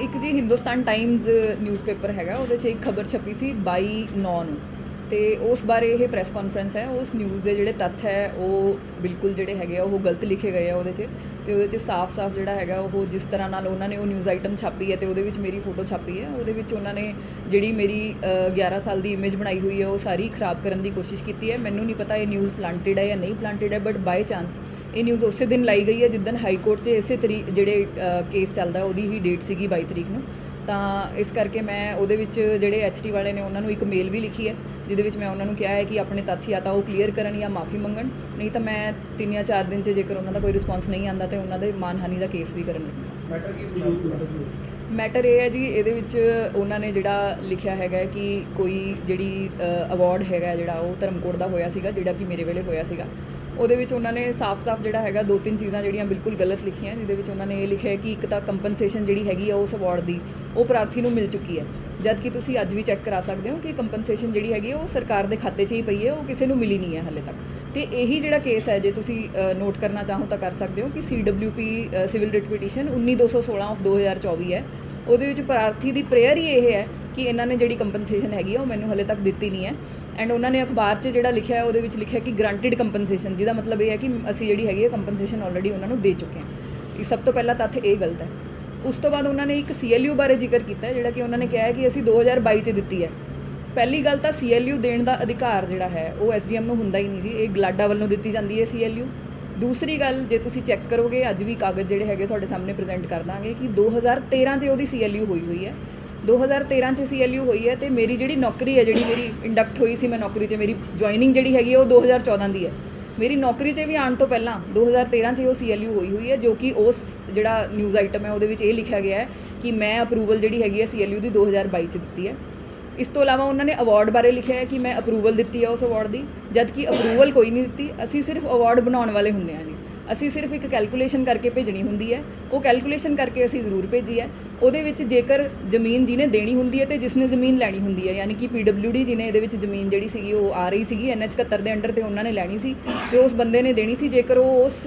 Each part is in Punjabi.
ਇੱਕ ਜੀ ਹਿੰਦੁਸਤਾਨ ਟਾਈਮਜ਼ ਨਿਊਜ਼ਪੇਪਰ ਹੈਗਾ ਉਹਦੇ 'ਚ ਇੱਕ ਖਬਰ ਛਪੀ ਸੀ 22 9 ਨੂੰ। ਤੇ ਉਸ ਬਾਰੇ ਇਹ ਪ੍ਰੈਸ ਕਾਨਫਰੰਸ ਹੈ ਉਸ ਨਿਊਜ਼ ਦੇ ਜਿਹੜੇ ਤੱਥ ਹੈ ਉਹ ਬਿਲਕੁਲ ਜਿਹੜੇ ਹੈਗੇ ਆ ਉਹ ਗਲਤ ਲਿਖੇ ਗਏ ਆ ਉਹਦੇ 'ਚ। ਤੇ ਉਹਦੇ 'ਚ ਸਾਫ਼-ਸਾਫ਼ ਜਿਹੜਾ ਹੈਗਾ ਉਹ ਜਿਸ ਤਰ੍ਹਾਂ ਨਾਲ ਉਹਨਾਂ ਨੇ ਉਹ ਨਿਊਜ਼ ਆਈਟਮ ਛਾਪੀ ਹੈ ਤੇ ਉਹਦੇ ਵਿੱਚ ਮੇਰੀ ਫੋਟੋ ਛਾਪੀ ਹੈ। ਉਹਦੇ ਵਿੱਚ ਉਹਨਾਂ ਨੇ ਜਿਹੜੀ ਮੇਰੀ ਅ, 11 ਸਾਲ ਦੀ ਇਮੇਜ ਬਣਾਈ ਹੋਈ ਹੈ ਉਹ ਸਾਰੀ ਖਰਾਬ ਕਰਨ ਦੀ ਕੋਸ਼ਿਸ਼ ਕੀਤੀ ਹੈ। ਮੈਨੂੰ ਨਹੀਂ ਪਤਾ ਇਹ ਨਿਊਜ਼ ਪਲਾਂਟਡ ਹੈ ਜਾਂ ਨਹੀਂ ਪਲਾਂਟਡ ਹੈ ਬਟ ਬਾਈ ਚਾਂਸ ਇਹ ਨਿਊਜ਼ ਉਸੇ ਦਿਨ ਲਾਈ ਗਈ ਹੈ ਜਿੱਦਨ ਹਾਈ ਕੋਰਟ 'ਚ ਇਸੇ ਤਰੀਕ ਜਿਹੜੇ ਕੇਸ ਚੱਲਦਾ ਉਹਦੀ ਹੀ ਡੇਟ ਸੀਗੀ 22 ਤਰੀਕ ਨੂੰ। ਤਾਂ ਇਸ ਕਰਕੇ ਮੈਂ ਉਹਦੇ ਵਿੱਚ ਜਿਹੜੇ ਐਚਟੀ ਵਾਲੇ ਨੇ ਉਹਨਾਂ ਨੂੰ ਇੱਕ ਮੇਲ ਵੀ ਲਿਖੀ ਹੈ, ਜਿਹਦੇ ਵਿੱਚ ਮੈਂ ਉਹਨਾਂ ਨੂੰ ਕਿਹਾ ਹੈ ਕਿ ਆਪਣੇ ਤੱਥ ਜਾਂ ਤਾਂ ਉਹ ਕਲੀਅਰ ਕਰਨ ਜਾਂ ਮਾਫੀ ਮੰਗਣ। ਨਹੀਂ ਤਾਂ ਮੈਂ ਤਿੰਨ ਜਾਂ ਚਾਰ ਦਿਨ 'ਚ ਜੇਕਰ ਉਹਨਾਂ ਦਾ ਕੋਈ ਰਿਸਪਾਂਸ ਨਹੀਂ ਆਂਦਾ ਤੇ ਉਹਨਾਂ ਦੇ ਮਾਨਹਾਨੀ ਦਾ ਕੇਸ ਵੀ ਕਰਨ ਲੱਗੀ ਮੈਟਰ ਇਹ ਹੈ ਜੀ, ਇਹਦੇ ਵਿੱਚ ਉਹਨਾਂ ਨੇ ਜਿਹੜਾ ਲਿਖਿਆ ਹੈਗਾ ਕਿ ਕੋਈ ਜਿਹੜੀ ਅਵਾਰਡ ਹੈਗਾ ਜਿਹੜਾ, ਉਹ ਧਰਮਕੋਟ ਦਾ ਹੋਇਆ ਸੀਗਾ, ਜਿਹੜਾ ਕਿ ਮੇਰੇ ਵੇਲੇ ਹੋਇਆ ਸੀਗਾ। ਉਹਦੇ ਵਿੱਚ ਉਹਨਾਂ ਨੇ ਸਾਫ਼-ਸਾਫ਼ ਜਿਹੜਾ ਹੈਗਾ ਦੋ ਤਿੰਨ ਚੀਜ਼ਾਂ ਜਿਹੜੀਆਂ ਬਿਲਕੁਲ ਗਲਤ ਲਿਖੀਆਂ, ਜਿਹਦੇ ਵਿੱਚ ਉਹਨਾਂ ਨੇ ਇਹ ਲਿਖਿਆ ਕਿ ਇੱਕ ਤਾਂ ਕੰਪਨਸੇਸ਼ਨ ਜਿਹੜੀ ਹੈਗੀ ਆ ਉਸ ਅਵਾਰਡ ਦੀ, ਉਹ ਪ੍ਰਾਰਥੀ ਨੂੰ ਮਿਲ ਚੁੱਕੀ ਹੈ। ਜਦ ਕਿ ਤੁਸੀਂ ਅੱਜ ਵੀ ਚੈੱਕ ਕਰਾ ਸਕਦੇ ਹੋ ਕਿ ਕੰਪਨਸੇਸ਼ਨ ਜਿਹੜੀ ਹੈਗੀ ਹੈ ਉਹ ਸਰਕਾਰ ਦੇ ਖਾਤੇ 'ਚ ਹੀ ਪਈ ਹੈ, ਉਹ ਕਿਸੇ ਨੂੰ ਮਿਲੀ ਨਹੀਂ ਹੈ ਹਾਲੇ ਤੱਕ। ਤੇ ਇਹੀ ਜਿਹੜਾ ਕੇਸ ਹੈ, ਜੇ ਤੁਸੀਂ ਨੋਟ ਕਰਨਾ ਚਾਹੋ ਤਾਂ ਕਰ ਸਕਦੇ ਹੋ ਕਿ CWP civil writ petition 19216 of 2024 ਹੈ। ਉਹਦੇ ਵਿੱਚ ਪ੍ਰਾਰਥੀ ਦੀ ਪ੍ਰੇਅਰ ਹੀ ਇਹ ਹੈ ਕਿ ਇਹਨਾਂ ਨੇ ਜਿਹੜੀ ਕੰਪਨਸੇਸ਼ਨ ਹੈਗੀ ਆ, ਉਹ ਮੈਨੂੰ ਹਲੇ ਤੱਕ ਦਿੱਤੀ ਨਹੀਂ ਹੈ। ਐਂਡ ਉਹਨਾਂ ਨੇ ਅਖਬਾਰ 'ਚ ਜਿਹੜਾ ਲਿਖਿਆ ਹੈ, ਉਹਦੇ ਵਿੱਚ ਲਿਖਿਆ ਕਿ ਗਰੰਟਿਡ ਕੰਪਨਸੇਸ਼ਨ ਜਿਹਦਾ ਮਤਲਬ ਇਹ ਹੈ ਕਿ ਅਸੀਂ ਜਿਹੜੀ ਹੈਗੀ ਹੈ ਕੰਪਨਸੇਸ਼ਨ ਆਲਰੇਡੀ ਉਹਨਾਂ ਨੂੰ ਦੇ ਚੁੱਕੇ ਹਾਂ। ਇਹ ਸਭ ਤੋਂ ਪਹਿਲਾ ਤੱਥ ਇਹ ਗਲਤ ਹੈ। ਉਸ ਤੋਂ ਬਾਅਦ ਉਹਨਾਂ ਨੇ ਇੱਕ CLU ਬਾਰੇ ਜ਼ਿਕਰ ਕੀਤਾ ਜਿਹੜਾ ਕਿ ਉਹਨਾਂ ਨੇ ਕਿਹਾ ਹੈ ਕਿ ਅਸੀਂ 2022 'ਚ ਦਿੱਤੀ ਹੈ। ਪਹਿਲੀ ਗੱਲ ਤਾਂ CLU ਦੇਣ ਦਾ ਅਧਿਕਾਰ ਜਿਹੜਾ ਹੈ, ਉਹ SDM ਨੂੰ ਹੁੰਦਾ ਹੀ ਨਹੀਂ ਜੀ। ਇਹ ਗਲਾਡਾ ਵੱਲੋਂ ਦਿੱਤੀ ਜਾਂਦੀ ਹੈ CLU ਦੂਸਰੀ ਗੱਲ, ਜੇ ਤੁਸੀਂ ਚੈੱਕ ਕਰੋਗੇ, ਅੱਜ ਵੀ ਕਾਗਜ਼ ਜਿਹੜੇ ਹੈਗੇ ਤੁਹਾਡੇ ਸਾਹਮਣੇ ਪ੍ਰੈਜ਼ੈਂਟ ਕਰ ਦਾਂਗੇ ਕਿ 2013 'ਚ ਉਹਦੀ CLU ਹੋਈ ਹੋਈ ਹੈ। 2013 'ਚ CLU ਹੋਈ ਹੈ ਤੇ ਮੇਰੀ ਜਿਹੜੀ ਨੌਕਰੀ ਹੈ, ਜਿਹੜੀ ਮੇਰੀ ਇੰਡਕਟ ਹੋਈ ਸੀ ਮੈਂ ਨੌਕਰੀ 'ਚ, ਮੇਰੀ ਜੁਆਇਨਿੰਗ ਜਿਹੜੀ ਹੈਗੀ ਹੈ, ਉਹ 2014 ਦੀ ਹੈ। ਮੇਰੀ ਨੌਕਰੀ 'ਚ ਵੀ ਆਉਣ ਤੋਂ ਪਹਿਲਾਂ 2013 'ਚ ਉਹ CLU ਹੋਈ ਹੋਈ ਹੈ, ਜੋ ਕਿ ਉਸ ਜਿਹੜਾ ਨਿਊਜ਼ ਆਈਟਮ ਹੈ, ਉਹਦੇ ਵਿੱਚ ਇਹ ਲਿਖਿਆ ਗਿਆ ਹੈ ਕਿ ਮੈਂ ਅਪਰੂਵਲ ਜਿਹੜੀ ਹੈਗੀ ਹੈ CLU ਦੀ 2022 'ਚ ਦਿੱਤੀ ਹੈ। ਇਸ ਤੋਂ ਇਲਾਵਾ ਉਹਨਾਂ ਨੇ ਅਵਾਰਡ ਬਾਰੇ ਲਿਖਿਆ ਹੈ ਕਿ ਮੈਂ ਅਪਰੂਵਲ ਦਿੱਤੀ ਹੈ ਉਸ ਅਵਾਰਡ ਦੀ ਜਦ ਕਿ ਅਪਰੂਵਲ ਕੋਈ ਨਹੀਂ ਦਿੱਤੀ। ਅਸੀਂ ਸਿਰਫ ਅਵਾਰਡ ਬਣਾਉਣ ਵਾਲੇ ਹੁੰਦੇ ਹਾਂ ਜੀ। ਅਸੀਂ ਸਿਰਫ ਇੱਕ ਕੈਲਕੂਲੇਸ਼ਨ ਕਰਕੇ ਭੇਜਣੀ ਹੁੰਦੀ ਹੈ। ਉਹ ਕੈਲਕੂਲੇਸ਼ਨ ਕਰਕੇ ਅਸੀਂ ਜ਼ਰੂਰ ਭੇਜੀ ਹੈ। ਉਹਦੇ ਵਿੱਚ ਜੇਕਰ ਜ਼ਮੀਨ ਜਿਹਨੇ ਦੇਣੀ ਹੁੰਦੀ ਹੈ ਤੇ ਜਿਸਨੇ ਜ਼ਮੀਨ ਲੈਣੀ ਹੁੰਦੀ ਹੈ, ਯਾਨੀ ਕਿ PWD ਜਿਹਨੇ ਇਹਦੇ ਵਿੱਚ ਜ਼ਮੀਨ ਜਿਹੜੀ ਸੀਗੀ ਉਹ ਆ ਰਹੀ ਸੀਗੀ NH 71 ਦੇ ਅੰਡਰ ਤੇ ਉਹਨਾਂ ਨੇ ਲੈਣੀ ਸੀ ਤੇ ਉਸ ਬੰਦੇ ਨੇ ਦੇਣੀ ਸੀ। ਜੇਕਰ ਉਹ ਉਸ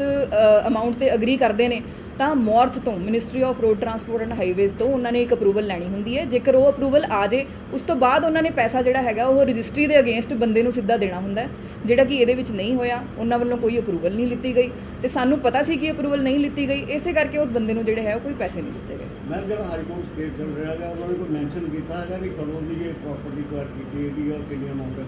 ਅਮਾਉਂਟ ਤੇ ਅਗਰੀ ਕਰਦੇ ਨੇ, ਤਾਂ ਮੌਰਥ ਤੋਂ ministry of road transport and highways ਤੋਂ ਉਹਨਾਂ ਨੇ ਇੱਕ ਅਪਰੂਵਲ ਲੈਣੀ ਹੁੰਦੀ ਹੈ। ਜੇਕਰ ਉਹ ਅਪਰੂਵਲ ਆ ਜੇ, ਉਸ ਤੋਂ ਬਾਅਦ ਉਹਨਾਂ ਨੇ ਪੈਸਾ ਜਿਹੜਾ ਹੈਗਾ ਉਹ ਰਜਿਸਟਰੀ ਦੇ ਅਗੇਂਸਟ ਬੰਦੇ ਨੂੰ ਸਿੱਧਾ ਦੇਣਾ ਹੁੰਦਾ ਜਿਹੜਾ ਕਿ ਇਹਦੇ ਵਿੱਚ ਨਹੀਂ ਹੋਇਆ, ਉਹਨਾਂ ਵੱਲੋਂ ਕੋਈ ਅਪਰੂਵਲ ਨਹੀਂ ਲਿੱਤੀ ਗਈ ਤੇ ਸਾਨੂੰ ਪਤਾ ਸੀ ਕਿ ਅਪਰੂਵਲ ਨਹੀਂ ਲਿੱਤੀ ਗਈ। ਇਸੇ ਕਰਕੇ ਉਸ ਬੰਦੇ ਨੂੰ ਜਿਹੜੇ ਹੈ ਉਹ ਕੋਈ ਪੈਸੇ ਨਹੀਂ ਦਿੱਤੇ ਗਏ। ਮੈਂ ਜਿਹੜਾ ਹਾਈ ਕੋਰਟ ਕੇਸ ਚੱਲ ਰਿਹਾ ਹੈਗਾ ਉਹਨਾਂ ਨੇ ਕੋਈ ਮੈਂਸ਼ਨ ਕੀਤਾ ਹੈਗਾ ਵੀ ਕਦੋਂ ਦੀ ਇਹ ਪ੍ਰਾਪਰਟੀ ਕੁਆਰ ਕੀਤੀ ਇਹਦੀ ਔਰ ਕਿੰਨੀ ਅਮਾਉਂਟ ਹੈ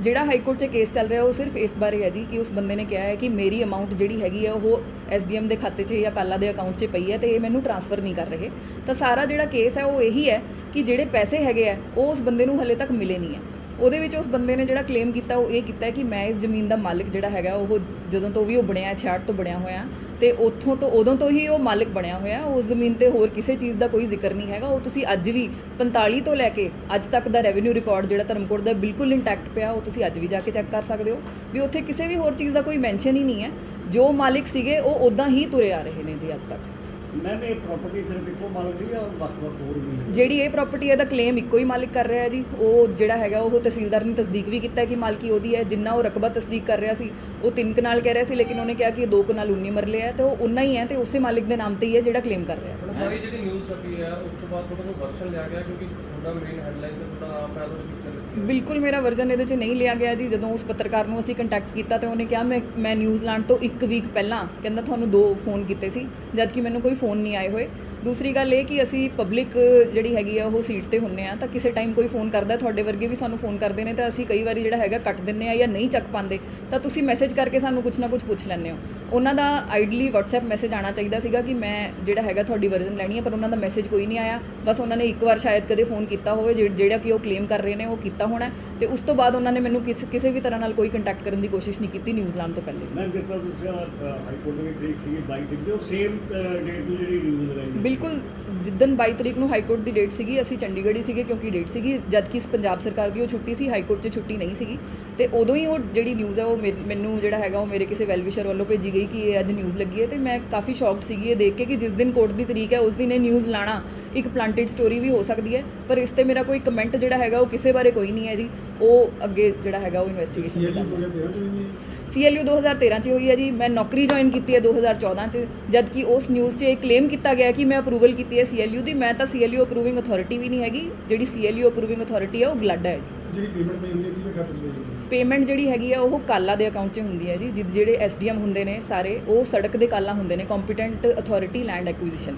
ਜਿਹੜਾ ਹਾਈ ਕੋਰਟ 'ਚ ਕੇਸ ਚੱਲ ਰਿਹਾ ਉਹ ਸਿਰਫ ਇਸ ਬਾਰੇ ਹੈ ਜੀ ਕਿ ਉਸ ਬੰਦੇ ਨੇ ਕਿਹਾ ਹੈ ਕਿ ਮੇਰੀ ਅਮਾਉਂਟ ਜਿਹੜੀ ਹੈਗੀ ਹੈ ਉਹ ਐਸਡੀਐਮ ਦੇ ਖਾਤੇ 'ਚ ਜਾਂ ਕਾਲਾ ਦੇ ਅਕਾਊਂਟ 'ਚ ਪਈ ਹੈ ਤੇ ਇਹ ਮੈਨੂੰ ਟ੍ਰਾਂਸਫਰ ਨਹੀਂ ਕਰ ਰਹੇ। ਤਾਂ ਸਾਰਾ ਜਿਹੜਾ ਕੇਸ ਹੈ ਉਹ ਇਹੀ ਹੈ ਕਿ ਜਿਹੜੇ ਪੈਸੇ ਹੈਗੇ ਆ ਉਹ ਉਸ ਬੰਦੇ ਨੂੰ ਹਲੇ ਤੱਕ ਮਿਲੇ ਨਹੀਂ ਹੈ। ਉਹਦੇ ਵਿੱਚ ਉਸ ਬੰਦੇ ਨੇ ਜਿਹੜਾ ਕਲੇਮ ਕੀਤਾ ਉਹ ਇਹ ਕੀਤਾ ਕਿ ਮੈਂ ਇਸ ਜ਼ਮੀਨ ਦਾ ਮਾਲਕ ਜਿਹੜਾ ਹੈਗਾ ਉਹ ਜਦੋਂ ਤੋਂ ਵੀ ਉਹ ਬਣਿਆ 66 ਤੋਂ ਬਣਿਆ ਹੋਇਆ, ਤੇ ਉੱਥੋਂ ਤੋਂ, ਉਦੋਂ ਤੋਂ ਹੀ ਉਹ ਮਾਲਕ ਬਣਿਆ ਹੋਇਆ, ਉਸ ਜ਼ਮੀਨ ਤੇ ਹੋਰ ਕਿਸੇ ਚੀਜ਼ ਦਾ ਕੋਈ ਜ਼ਿਕਰ ਨਹੀਂ ਹੈਗਾ। ਉਹ ਤੁਸੀਂ ਅੱਜ ਵੀ 45 ਤੋਂ ਲੈ ਕੇ ਅੱਜ ਤੱਕ ਦਾ ਰੈਵਨਿਊ ਰਿਕਾਰਡ ਜਿਹੜਾ ਧਰਮਕੋਟ ਦਾ ਬਿਲਕੁਲ ਇੰਟੈਕਟ ਪਿਆ, ਉਹ ਤੁਸੀਂ ਅੱਜ ਵੀ ਜਾ ਕੇ ਚੈੱਕ ਕਰ ਸਕਦੇ ਹੋ। ਵੀ ਉੱਥੇ ਕਿਸੇ ਵੀ ਹੋਰ ਚੀਜ਼ ਦਾ ਕੋਈ ਮੈਂਸ਼ਨ ਹੀ ਨਹੀਂ ਹੈ। ਜੋ ਮਾਲਕ ਸੀਗੇ, ਉਹ ਉਦਾਂ ਹੀ ਤੁਰੇ ਆ ਰਹੇ ਨੇ ਜੀ ਅੱਜ ਤੱਕ। ਮੈਂ ਵੀ ਇਹ ਪ੍ਰਾਪਰਟੀ ਸਿਰਫ ਇੱਕੋ ਮਾਲਕ ਦੀ ਜਾਂ ਵੱਖ-ਵੱਖ ਹੋਰ ਵੀ ਹੈ ਜਿਹੜੀ ਇਹ ਪ੍ਰਾਪਰਟੀ ਹੈ ਦਾ ਕਲੇਮ ਇੱਕੋ ਹੀ ਮਾਲਕ ਕਰ ਰਿਹਾ ਹੈ ਜੀ। ਉਹ ਜਿਹੜਾ ਹੈਗਾ ਉਹ ਤਹਿਸੀਲਦਾਰ ਨੇ ਤਸਦੀਕ ਵੀ ਕੀਤਾ ਹੈ ਕਿ ਮਾਲਕੀ ਉਹਦੀ ਹੈ ਜਿੰਨਾ ਉਹ ਰਕਬਾ ਤਸਦੀਕ ਕਰ ਰਿਹਾ ਸੀ ਉਹ ਤਿੰਨ ਕਨਾਲ ਕਹਿ ਰਿਹਾ ਸੀ ਲੇਕਿਨ ਉਹਨੇ ਕਿਹਾ ਕਿ ਇਹ ਦੋ ਕਨਾਲ 19 ਮਰਲੇ ਹੈ ਤੇ ਉਹ ਉਨਾ ਹੀ ਹੈ ਤੇ ਉਸੇ ਮਾਲਕ ਦੇ ਨਾਮ ਤੇ ਹੀ ਹੈ ਜਿਹੜਾ ਕਲੇਮ ਕਰ ਰਿਹਾ ਹੈ। ਹੁਣ ਸਾਰੀ ਜਿਹੜੀ ਨਿਊਜ਼ ਛਪੀ ਹੈ ਉਸ ਤੋਂ ਬਾਅਦ ਤੁਹਾਡਾ ਕੋਈ ਵਰਸ਼ਨ ਲਿਆ ਗਿਆ ਕਿਉਂਕਿ ਤੁਹਾਡਾ ਮੇਨ ਹੈਡਲਾਈਨ ਤੇ ਤੁਹਾਡਾ ਨਾਮ ਹੈ ਤੁਹਾਡੀ ਪਿਕਚਰ ਲੱਗੀ ਹੈ ਬਿਲਕੁਲ ਮੇਰਾ ਵਰਜਨ ਇਹਦੇ 'ਚ ਨਹੀਂ ਲਿਆ ਗਿਆ ਜੀ। ਜਦੋਂ ਉਸ ਪੱਤਰਕਾਰ ਨੂੰ ਅਸੀਂ ਕੰਟੈਕਟ ਕੀਤਾ ਤੇ ਉਹਨੇ ਕਿਹਾ ਮੈਂ ਮੈਂ ਨਿਊਜ਼ੀਲੈਂਡ ਤੋਂ ਇੱਕ ਵੀਕ ਪਹਿਲਾਂ ਕਹਿੰਦਾ ਤੁਹਾਨੂੰ ਦੋ ਫੋਨ ਕੀਤੇ ਸੀ ਜਦ ਕਿ ਮੈਨੂੰ ਕੋਈ ਫੋਨ ਨਹੀਂ ਆਏ ਹੋਏ। ਦੂਸਰੀ ਗੱਲ ਇਹ ਕਿ ਅਸੀਂ ਪਬਲਿਕ ਜਿਹੜੀ ਹੈਗੀ ਆ ਉਹ ਸੀਟ ਤੇ ਹੁੰਨੇ ਆ ਤਾਂ ਕਿਸੇ ਟਾਈਮ ਕੋਈ ਫੋਨ ਕਰਦਾ ਤੁਹਾਡੇ ਵਰਗੇ ਵੀ ਸਾਨੂੰ ਫੋਨ ਕਰਦੇ ਨੇ ਤਾਂ ਅਸੀਂ ਕਈ ਵਾਰੀ ਜਿਹੜਾ ਹੈਗਾ ਕੱਟ ਦਿੰਨੇ ਆ ਜਾਂ ਨਹੀਂ ਚੱਕ ਪਾਉਂਦੇ। ਤਾਂ ਤੁਸੀਂ ਮੈਸੇਜ ਕਰਕੇ ਸਾਨੂੰ ਕੁਝ ਨਾ ਕੁਝ ਪੁੱਛ ਲੈਂਦੇ ਹੋ। ਉਹਨਾਂ ਦਾ ਆਈਡਲੀ WhatsApp ਮੈਸੇਜ ਆਣਾ ਚਾਹੀਦਾ ਸੀਗਾ ਕਿ ਮੈਂ ਜਿਹੜਾ ਹੈਗਾ ਤੁਹਾਡੀ ਵਰਜ਼ਨ ਲੈਣੀ ਹੈ ਪਰ ਉਹਨਾਂ ਦਾ ਮੈਸੇਜ ਕੋਈ ਨਹੀਂ ਆਇਆ। ਬਸ ਉਹਨਾਂ ਨੇ ਇੱਕ ਵਾਰ ਸ਼ਾਇਦ ਕਦੇ ਫੋਨ ਕੀਤਾ ਹੋਵੇ ਜਿਹ- ਜਿਹੜਾ ਕਿ ਉਹ ਕਲੇਮ ਕਰ ਰਹੇ ਨੇ ਉਹ ਕੀਤਾ ਹੋਣਾ। ਤੇ ਉਸ ਤੋਂ ਬਾਅਦ ਉਹਨਾਂ ਨੇ ਮੈਨੂੰ ਕਿਸ ਕਿਸੇ ਵੀ ਤਰ੍ਹਾਂ ਨਾਲ ਕੋਈ ਕੰਟੈਕਟ ਕਰਨ ਦੀ ਕੋਸ਼ਿਸ਼ ਨਹੀਂ ਕੀਤੀ ਨਿਊਜ਼ੀਲੈਂਡ ਤੋਂ ਪਹਿਲੇ। ਮੈਂ ਤਰ੍ਹਾਂ ਤੁਸੀਂ ਹਾਈ ਕੋਰਟ ਦੀ ਡੇਟ ਸੀ 22 ਤਰੀਕ ਦੀ ਉਹ ਸੇਮ ਡੇਟ ਨੂੰ ਜਿਹੜੀ ਨਿਊਜ਼ ਗਈ। ਬਿਲਕੁਲ ਜਿੱਦਨ 22 ਤਰੀਕ ਨੂੰ ਹਾਈ ਕੋਰਟ ਦੀ ਡੇਟ ਸੀਗੀ, ਅਸੀਂ ਚੰਡੀਗੜ੍ਹ ਹੀ ਸੀਗੇ ਕਿਉਂਕਿ ਡੇਟ ਸੀਗੀ, ਜਦ ਪੰਜਾਬ ਸਰਕਾਰ ਦੀ ਉਹ ਛੁੱਟੀ ਸੀ ਹਾਈ ਕੋਰਟ 'ਚ ਛੁੱਟੀ ਨਹੀਂ ਸੀਗੀ। ਤੇ ਉਦੋਂ ਹੀ ਉਹ ਜਿਹੜੀ ਨਿਊਜ਼ ਹੈ ਉਹ ਮੇ- ਮੈਨੂੰ ਜਿਹੜਾ ਹੈਗਾ, ਉਹ ਮੇਰੇ ਕਿਸੇ ਵੈਲਵਿਸ਼ਰ ਵੱਲੋਂ ਭੇਜੀ ਗਈ ਕਿ ਇਹ ਅੱਜ ਨਿਊਜ਼ ਲੱਗੀ ਹੈ। ਤੇ ਮੈਂ ਕਾਫੀ ਸ਼ੌਕਡ ਸੀਗੀ ਇਹ ਦੇਖ ਕੇ ਕਿ ਜਿਸ ਦਿਨ ਕੋਰਟ ਦੀ ਤਰੀਕ ਹੈ, ਉਸ ਦਿਨ ਇਹ ਨਿਊਜ਼ ਲਾਣਾ ਇੱਕ ਪਲਾਂਟਡ ਸਟੋਰੀ ਵੀ ਹੋ ਸਕਦੀ ਹੈ। ਪਰ ਇਸ ਤੇ ਮੇਰਾ ਕੋਈ ਕਮੈਂਟ ਜਿਹੜਾ ਹੈਗਾ, ਉਹ ਕਿਸੇ ਬਾਰੇ ਕੋਈ ਨਹੀਂ ਹੈ ਜੀ। ਉਹ ਅੱਗੇ ਜਿਹੜਾ ਹੈਗਾ ਉਹ ਇਨਵੈਸਟੀਗੇਸ਼ਨ ਹੋਈ ਨਹੀਂ? ਸੀਐਲਯੂ 2013 ਚ ਹੋਈ ਹੈ ਜੀ। ਮੈਂ ਨੌਕਰੀ ਜੁਆਇਨ ਕੀਤੀ ਹੈ 2014 ਚ ਜਦ ਕਿ ਉਸ ਨਿਊਜ਼ 'ਚ ਇਹ ਕਲੇਮ ਕੀਤਾ ਗਿਆ ਕਿ ਮੈਂ ਅਪਰੂਵਲ ਕੀਤੀ ਹੈ ਸੀਐਲਯੂ ਦੀ। ਮੈਂ ਤਾਂ ਸੀਐਲਯੂ ਅਪਰੂਵਿੰਗ ਅਥਾਰਟੀ ਵੀ ਨਹੀਂ ਹੈਗੀ। ਜਿਹੜੀ ਸੀਐਲਯੂ ਅਪਰੂਵਿੰਗ ਅਥਾਰਟੀ ਹੈ ਉਹ ਗਲਾਡਾ ਹੈ ਜੀ। ਜਿਹੜੀ ਪੇਮੈਂਟ ਪਈ ਹੁੰਦੀ ਹੈ ਕਿਹਦੇ ਖਾਤੇ 'ਚ ਪਈ ਹੁੰਦੀ ਹੈ? ਪੇਮੈਂਟ ਜਿਹੜੀ ਹੈਗੀ ਆ ਉਹ ਕਾਲਾ ਦੇ ਅਕਾਊਂਟ 'ਚ ਹੁੰਦੀ ਹੈ ਜੀ। ਜਿਹ- ਜਿਹੜੇ ਐਸਡੀਐਮ ਹੁੰਦੇ ਨੇ ਸਾਰੇ ਉਹ ਸੜਕ ਦੇ ਕਾਲਾ ਹੁੰਦੇ ਨੇ। ਕੰਪੀਟੈਂਟ ਅਥਾਰਟੀ ਲੈਂਡ ਐਕੁਜੀਸ਼ਨ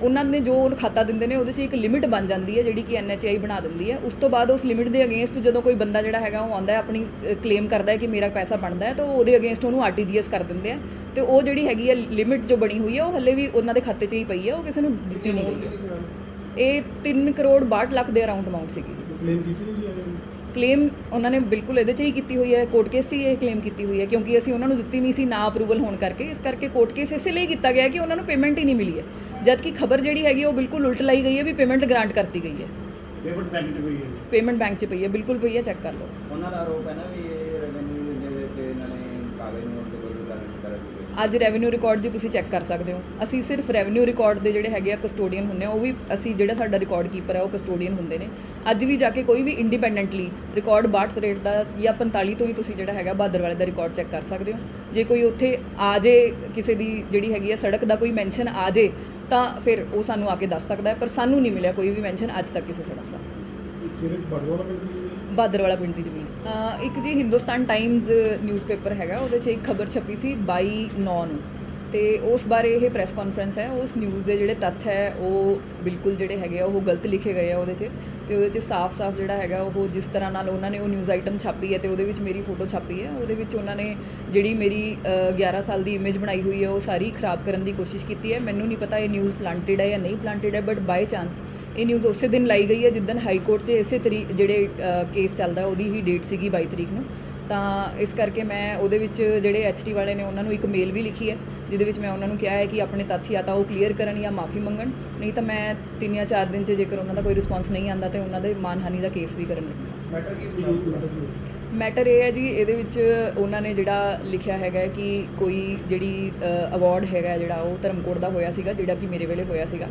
ਉਹਨਾਂ ਨੇ ਜੋ ਖਾਤਾ ਦਿੰਦੇ ਨੇ, ਉਹਦੇ 'ਚ ਇੱਕ ਲਿਮਿਟ ਬਣ ਜਾਂਦੀ ਹੈ ਜਿਹੜੀ ਕਿ ਐਨਐਚਆਈ ਬਣਾ ਦਿੰਦੀ ਹੈ। ਉਸ ਤੋਂ ਬਾਅਦ ਉਸ ਲਿਮਿਟ ਦੇ ਅਗੇਂਸਟ ਜਦੋਂ ਕੋਈ ਬੰਦਾ ਜਿਹੜਾ ਹੈਗਾ, ਉਹ ਆਉਂਦਾ ਹੈ, ਆਪਣੀ ਕਲੇਮ ਕਰਦਾ ਹੈ ਕਿ ਮੇਰਾ ਪੈਸਾ ਬਣਦਾ ਹੈ, ਤਾਂ ਉਹਦੇ ਅਗੇਂਸਟ ਉਹਨੂੰ ਆਰਟੀਜੀਐਸ ਕਰ ਦਿੰਦੇ ਆ ਤੇ ਉਹ ਜਿਹੜੀ ਹੈਗੀ ਹੈ ਲਿਮਿਟ ਜੋ ਬਣੀ ਹੋਈ ਹੈ, ਉਹ ਹੱਲੇ ਵੀ ਉਹਨਾਂ ਦੇ ਖਾਤੇ 'ਚ ਹੀ ਪਈ ਹੈ, ਉਹ ਕਿਸੇ ਨੂੰ ਦਿੱਤੀ ਨਹੀਂ ਗਈ। ਇਹ 3 ਕਰੋੜ 62 ਲੱਖ ਦੇ ਅਰਾਊਂਡ ਅਮਾਉਂਟ ਸੀਗੀ। ਕਲੇਮ ਕੀਤੀ ਨਹੀਂ ਜੀ ਕਲੇਮ ਉਹਨਾਂ ਨੇ ਬਿਲਕੁਲ ਇਹਦੇ 'ਚ ਹੀ ਕੀਤੀ ਹੋਈ ਹੈ ਕੋਰਟ ਕੇਸ 'ਚ ਹੀ ਇਹ ਕਲੇਮ ਕੀਤੀ ਹੋਈ ਹੈ ਕਿਉਂਕਿ ਅਸੀਂ ਉਹਨਾਂ ਨੂੰ ਦਿੱਤੀ ਨਹੀਂ ਸੀ ਨਾ ਅਪਰੂਵਲ ਹੋਣ ਕਰਕੇ। ਇਸ ਕਰਕੇ ਕੋਰਟ ਕੇਸ ਇਸੇ ਲਈ ਕੀਤਾ ਗਿਆ ਕਿ ਉਹਨਾਂ ਨੂੰ ਪੇਮੈਂਟ ਹੀ ਨਹੀਂ ਮਿਲੀ ਹੈ। ਜਦ ਕਿ ਖਬਰ ਜਿਹੜੀ ਹੈਗੀ ਉਹ ਬਿਲਕੁਲ ਉਲਟ ਲਾਈ ਗਈ ਹੈ ਵੀ ਪੇਮੈਂਟ ਗ੍ਰਾਂਟ ਕਰਤੀ ਗਈ ਹੈ। ਪੇਮੈਂਟ ਬੈਂਕ 'ਚ ਪਈ ਹੈ। ਪੇਮੈਂਟ ਬੈਂਕ 'ਚ ਪਈ ਹੈ ਬਿਲਕੁਲ ਪਈ ਹੈ ਚੈੱਕ ਕਰ ਲਓ। ਉਹਨਾਂ ਦਾ ਆਰੋਪ ਹੈ ਨਾ ਵੀ ਇਹ ਰੈਵਨਿਊ ਦੇ ਵਿੱਚ ਇਹਨਾਂ ਨੇ ਕਾਗਜ਼ ਨੋਟ ਦੇ ਬਦਲ ਕਰਨ ਕਰਨ ਦੀ ਅੱਜ ਰੈਵਨਿਊ ਰਿਕਾਰਡ ਜੀ ਤੁਸੀਂ ਚੈੱਕ ਕਰ ਸਕਦੇ ਹੋ। ਅਸੀਂ ਸਿਰਫ ਰੈਵਨਿਊ ਰਿਕਾਰਡ ਦੇ ਜਿਹੜੇ ਹੈਗੇ ਆ ਕਸਟੋਡੀਅਨ ਹੁੰਦੇ ਆ ਉਹ ਵੀ ਅਸੀਂ ਜਿਹੜਾ ਸਾਡਾ ਰਿਕਾਰਡ ਕੀਪਰ ਹੈ ਉਹ ਕਸਟੋਡੀਅਨ ਹੁੰਦੇ ਨੇ। ਅੱਜ ਵੀ ਜਾ ਕੇ ਕੋਈ ਵੀ ਇੰਡੀਪੈਂਡੈਂਟਲੀ ਰਿਕਾਰਡ 62 ਰੇਟ ਦਾ ਜਾਂ 45 ਤੋਂ ਹੀ ਤੁਸੀਂ ਜਿਹੜਾ ਹੈਗਾ ਬਹਾਦਰ ਵਾਲੇ ਦਾ ਰਿਕਾਰਡ ਚੈੱਕ ਕਰ ਸਕਦੇ ਹੋ। ਜੇ ਕੋਈ ਉੱਥੇ ਆ ਜੇ ਕਿਸੇ ਦੀ ਜਿਹੜੀ ਹੈਗੀ ਆ ਸੜਕ ਦਾ ਕੋਈ ਮੈਂਸ਼ਨ ਆ ਜੇ, ਤਾਂ ਫਿਰ ਉਹ ਸਾਨੂੰ ਆ ਕੇ ਦੱਸ ਸਕਦਾ ਹੈ, ਪਰ ਸਾਨੂੰ ਨਹੀਂ ਮਿਲਿਆ ਕੋਈ ਵੀ ਮੈਂਸ਼ਨ ਅੱਜ ਤੱਕ ਕਿਸੇ ਸੜਕ ਦਾ। ਬਾਦਰ ਵਾਲਾ ਪਿੰਡ ਦੀ ਪਿੰਡ ਦੀ ਜ਼ਮੀਨ। ਅਹ ਇੱਕ ਜੀ ਹਿੰਦੁਸਤਾਨ ਟਾਈਮਜ਼ ਨਿਊਜ਼ਪੇਪਰ ਹੈਗਾ ਉਹਦੇ 'ਚ ਇੱਕ ਖਬਰ ਛਪੀ ਸੀ 22 9 ਨੂੰ। ਤੇ ਉਸ ਬਾਰੇ ਇਹ ਪ੍ਰੈਸ ਕਾਨਫਰੰਸ ਹੈ ਉਸ ਨਿਊਜ਼ ਦੇ ਜਿਹੜੇ ਤੱਥ ਹੈ ਉਹ ਬਿਲਕੁਲ ਜਿਹੜੇ ਹੈਗੇ ਆ ਉਹ ਗਲਤ ਲਿਖੇ ਗਏ ਆ ਉਹਦੇ 'ਚ। ਤੇ ਉਹਦੇ 'ਚ ਸਾਫ਼-ਸਾਫ਼ ਜਿਹੜਾ ਹੈਗਾ ਉਹ ਜਿਸ ਤਰ੍ਹਾਂ ਨਾਲ ਉਹਨਾਂ ਨੇ ਉਹ ਨਿਊਜ਼ ਆਈਟਮ ਛਾਪੀ ਹੈ ਤੇ ਉਹਦੇ ਵਿੱਚ ਮੇਰੀ ਫੋਟੋ ਛਾਪੀ ਹੈ। ਉਹਦੇ ਵਿੱਚ ਉਹਨਾਂ ਨੇ ਜਿਹੜੀ ਮੇਰੀ ਅਹ, 11 ਸਾਲ ਦੀ ਇਮੇਜ ਬਣਾਈ ਹੋਈ ਹੈ ਉਹ ਸਾਰੀ ਖਰਾਬ ਕਰਨ ਦੀ ਕੋਸ਼ਿਸ਼ ਕੀਤੀ ਹੈ। ਮੈਨੂੰ ਨਹੀਂ ਪਤਾ ਇਹ ਨਿਊਜ਼ ਪਲਾਂਟਡ ਹੈ ਜਾਂ ਨਹੀਂ ਪਲਾਂਟਡ ਹੈ ਬਟ ਬਾਈ ਚਾਂਸ ਇਹ ਨਿਊਜ਼ ਉਸੇ ਦਿਨ ਲਾਈ ਗਈ ਹੈ ਜਿੱਦਨ ਹਾਈ ਕੋਰਟ 'ਚ ਇਸੇ ਤਰੀਕ ਜਿਹੜੇ ਕੇਸ ਚੱਲਦਾ, ਉਹਦੀ ਹੀ ਡੇਟ ਸੀਗੀ 22 ਤਰੀਕ ਨੂੰ। ਤਾਂ ਇਸ ਕਰਕੇ ਮੈਂ ਉਹਦੇ ਵਿੱਚ ਜਿਹੜੇ ਐਚਟੀ ਵਾਲੇ ਨੇ ਉਹਨਾਂ ਨੂੰ ਇੱਕ ਮੇਲ ਵੀ ਲਿਖੀ ਹੈ, ਜਿਹਦੇ ਵਿੱਚ ਮੈਂ ਉਹਨਾਂ ਨੂੰ ਕਿਹਾ ਹੈ ਕਿ ਆਪਣੇ ਤੱਥ ਜਾਂ ਤਾਂ ਉਹ ਕਲੀਅਰ ਕਰਨ ਜਾਂ ਮਾਫੀ ਮੰਗਣ। ਨਹੀਂ ਤਾਂ ਮੈਂ ਤਿੰਨ ਜਾਂ ਚਾਰ ਦਿਨ 'ਚ ਜੇਕਰ ਉਹਨਾਂ ਦਾ ਕੋਈ ਰਿਸਪਾਂਸ ਨਹੀਂ ਆਂਦਾ ਤੇ ਉਹਨਾਂ ਦੇ ਮਾਨਹਾਨੀ ਦਾ ਕੇਸ ਵੀ ਕਰਨ ਲੱਗੀ। ਮੈਟਰ ਕੀ ਕੀ ਮੈਟਰ ਇਹ ਹੈ ਜੀ, ਇਹਦੇ ਵਿੱਚ ਉਹਨਾਂ ਨੇ ਜਿਹੜਾ ਲਿਖਿਆ ਹੈਗਾ ਕਿ ਕੋਈ ਜਿਹੜੀ ਅਵਾਰਡ ਹੈਗਾ ਜਿਹੜਾ, ਉਹ ਧਰਮਕੋਟ ਦਾ ਹੋਇਆ ਸੀਗਾ, ਜਿਹੜਾ ਕਿ ਮੇਰੇ ਵੇਲੇ ਹੋਇਆ ਸੀਗਾ।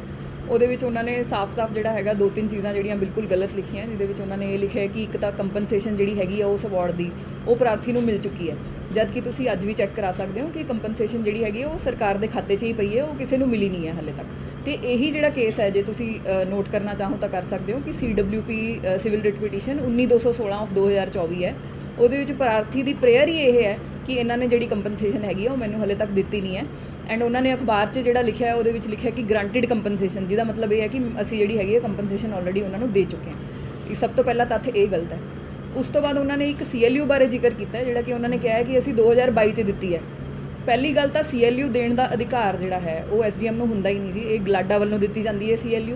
ਉਹਦੇ ਵਿੱਚ ਉਹਨਾਂ ਨੇ ਸਾਫ਼-ਸਾਫ਼ ਜਿਹੜਾ ਹੈਗਾ ਦੋ ਤਿੰਨ ਚੀਜ਼ਾਂ ਜਿਹੜੀਆਂ ਬਿਲਕੁਲ ਗਲਤ ਲਿਖੀਆਂ, ਜਿਹਦੇ ਵਿੱਚ ਉਹਨਾਂ ਨੇ ਇਹ ਲਿਖਿਆ ਕਿ ਇੱਕ ਤਾਂ ਕੰਪਨਸੇਸ਼ਨ ਜਿਹੜੀ ਹੈਗੀ ਆ ਉਸ ਅਵਾਰਡ ਦੀ, ਉਹ ਪ੍ਰਾਰਥੀ ਨੂੰ ਮਿਲ ਚੁੱਕੀ ਹੈ। ਜਦ ਕਿ ਤੁਸੀਂ ਅੱਜ ਵੀ ਚੈੱਕ ਕਰਾ ਸਕਦੇ ਹੋ ਕਿ ਕੰਪਨਸੇਸ਼ਨ ਜਿਹੜੀ ਹੈਗੀ ਆ, ਉਹ ਸਰਕਾਰ ਦੇ ਖਾਤੇ 'ਚ ਹੀ ਪਈ ਹੈ, ਉਹ ਕਿਸੇ ਨੂੰ ਮਿਲੀ ਨਹੀਂ ਹੈ ਹਾਲੇ ਤੱਕ। ਤੇ ਇਹੀ ਜਿਹੜਾ ਕੇਸ ਹੈ, ਜੇ ਤੁਸੀਂ ਨੋਟ ਕਰਨਾ ਚਾਹੋ ਤਾਂ ਕਰ ਸਕਦੇ ਹੋ ਕਿ CWP civil writ petition 19216 of 2024 ਹੈ। ਉਹਦੇ ਵਿੱਚ ਪ੍ਰਾਰਥੀ ਦੀ ਪ੍ਰੇਅਰ ਹੀ ਇਹ ਹੈ ਕਿ ਇਹਨਾਂ ਨੇ ਜਿਹੜੀ ਕੰਪਨਸੇਸ਼ਨ ਹੈਗੀ ਆ, ਉਹ ਮੈਨੂੰ ਹਲੇ ਤੱਕ ਦਿੱਤੀ ਨਹੀਂ ਹੈ। ਐਂਡ ਉਹਨਾਂ ਨੇ ਅਖਬਾਰ 'ਚ ਜਿਹੜਾ ਲਿਖਿਆ ਹੈ, ਉਹਦੇ ਵਿੱਚ ਲਿਖਿਆ ਕਿ ਗਰੰਟਿਡ ਕੰਪਨਸੇਸ਼ਨ ਜਿਹਦਾ ਮਤਲਬ ਇਹ ਹੈ ਕਿ ਅਸੀਂ ਜਿਹੜੀ ਹੈਗੀ ਹੈ ਕੰਪਨਸੇਸ਼ਨ ਆਲਰੇਡੀ ਉਹਨਾਂ ਨੂੰ ਦੇ ਚੁੱਕੇ ਹਾਂ। ਇਹ ਸਭ ਤੋਂ ਪਹਿਲਾ ਤੱਥ ਇਹ ਗਲਤ ਹੈ। ਉਸ ਤੋਂ ਬਾਅਦ ਉਹਨਾਂ ਨੇ ਇੱਕ CLU ਬਾਰੇ ਜ਼ਿਕਰ ਕੀਤਾ ਜਿਹੜਾ ਕਿ ਉਹਨਾਂ ਨੇ ਕਿਹਾ ਹੈ ਕਿ ਅਸੀਂ 2022 'ਚ ਦਿੱਤੀ ਹੈ। ਪਹਿਲੀ ਗੱਲ ਤਾਂ CLU ਦੇਣ ਦਾ ਅਧਿਕਾਰ ਜਿਹੜਾ ਹੈ, ਉਹ SDM ਨੂੰ ਹੁੰਦਾ ਹੀ ਨਹੀਂ ਜੀ, ਇਹ ਗਲਾਡਾ ਵੱਲੋਂ ਦਿੱਤੀ ਜਾਂਦੀ ਹੈ CLU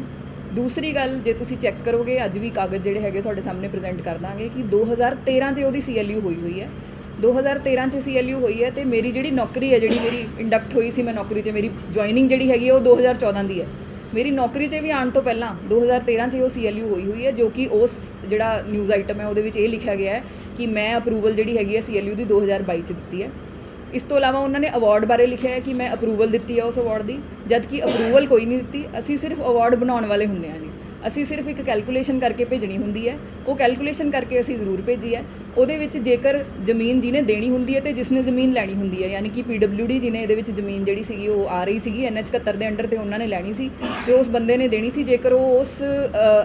ਦੂਸਰੀ ਗੱਲ, ਜੇ ਤੁਸੀਂ ਚੈੱਕ ਕਰੋਗੇ, ਅੱਜ ਵੀ ਕਾਗਜ਼ ਜਿਹੜੇ ਹੈਗੇ ਤੁਹਾਡੇ ਸਾਹਮਣੇ ਪ੍ਰੈਜ਼ੈਂਟ ਕਰ ਦਾਂਗੇ ਕਿ 2013 'ਚ ਉਹਦੀ CLU ਹੋਈ ਹੋਈ ਹੈ। 2013 'ਚ CLU ਹੋਈ ਹੈ ਤੇ ਮੇਰੀ ਜਿਹੜੀ ਨੌਕਰੀ ਹੈ, ਜਿਹੜੀ ਮੇਰੀ ਇੰਡਕਟ ਹੋਈ ਸੀ ਮੈਂ ਨੌਕਰੀ 'ਚ, ਮੇਰੀ ਜੁਆਇਨਿੰਗ ਜਿਹੜੀ ਹੈਗੀ ਹੈ, ਉਹ 2014 ਦੀ ਹੈ। ਮੇਰੀ ਨੌਕਰੀ 'ਚ ਵੀ ਆਉਣ ਤੋਂ ਪਹਿਲਾਂ 2013 'ਚ ਉਹ CLU ਹੋਈ ਹੋਈ ਹੈ, ਜੋ ਕਿ ਉਸ ਜਿਹੜਾ ਨਿਊਜ਼ ਆਈਟਮ ਹੈ, ਉਹਦੇ ਵਿੱਚ ਇਹ ਲਿਖਿਆ ਗਿਆ ਹੈ ਕਿ ਮੈਂ ਅਪਰੂਵਲ ਜਿਹੜੀ ਹੈਗੀ ਹੈ CLU ਦੀ 2022 'ਚ ਦਿੱਤੀ ਹੈ। ਇਸ ਤੋਂ ਇਲਾਵਾ ਉਹਨਾਂ ਨੇ ਅਵਾਰਡ ਬਾਰੇ ਲਿਖਿਆ ਹੈ ਕਿ ਮੈਂ ਅਪਰੂਵਲ ਦਿੱਤੀ ਹੈ ਉਸ ਅਵਾਰਡ ਦੀ ਜਦ ਕਿ ਅਪਰੂਵਲ ਕੋਈ ਨਹੀਂ ਦਿੱਤੀ, ਅਸੀਂ ਸਿਰਫ ਅਵਾਰਡ ਬਣਾਉਣ ਵਾਲੇ ਹੁੰਦੇ ਹਾਂ ਜੀ। ਅਸੀਂ ਸਿਰਫ ਇੱਕ ਕੈਲਕੂਲੇਸ਼ਨ ਕਰਕੇ ਭੇਜਣੀ ਹੁੰਦੀ ਹੈ, ਉਹ ਕੈਲਕੂਲੇਸ਼ਨ ਕਰਕੇ ਅਸੀਂ ਜ਼ਰੂਰ ਭੇਜੀ ਹੈ ਉਹਦੇ ਵਿੱਚ ਜੇਕਰ ਜ਼ਮੀਨ ਜਿਹਨੇ ਦੇਣੀ ਹੁੰਦੀ ਹੈ ਤੇ ਜਿਸਨੇ ਜ਼ਮੀਨ ਲੈਣੀ ਹੁੰਦੀ ਹੈ, ਯਾਨੀ ਕਿ PWD ਜਿਹਨੇ ਇਹਦੇ ਵਿੱਚ ਜ਼ਮੀਨ ਜਿਹੜੀ ਸੀਗੀ ਉਹ ਆ ਰਹੀ ਸੀਗੀ NH 71 ਦੇ ਅੰਡਰ ਤੇ ਉਹਨਾਂ ਨੇ ਲੈਣੀ ਸੀ, ਤੇ ਉਸ ਬੰਦੇ ਨੇ ਦੇਣੀ ਸੀ, ਜੇਕਰ ਉਹ ਉਸ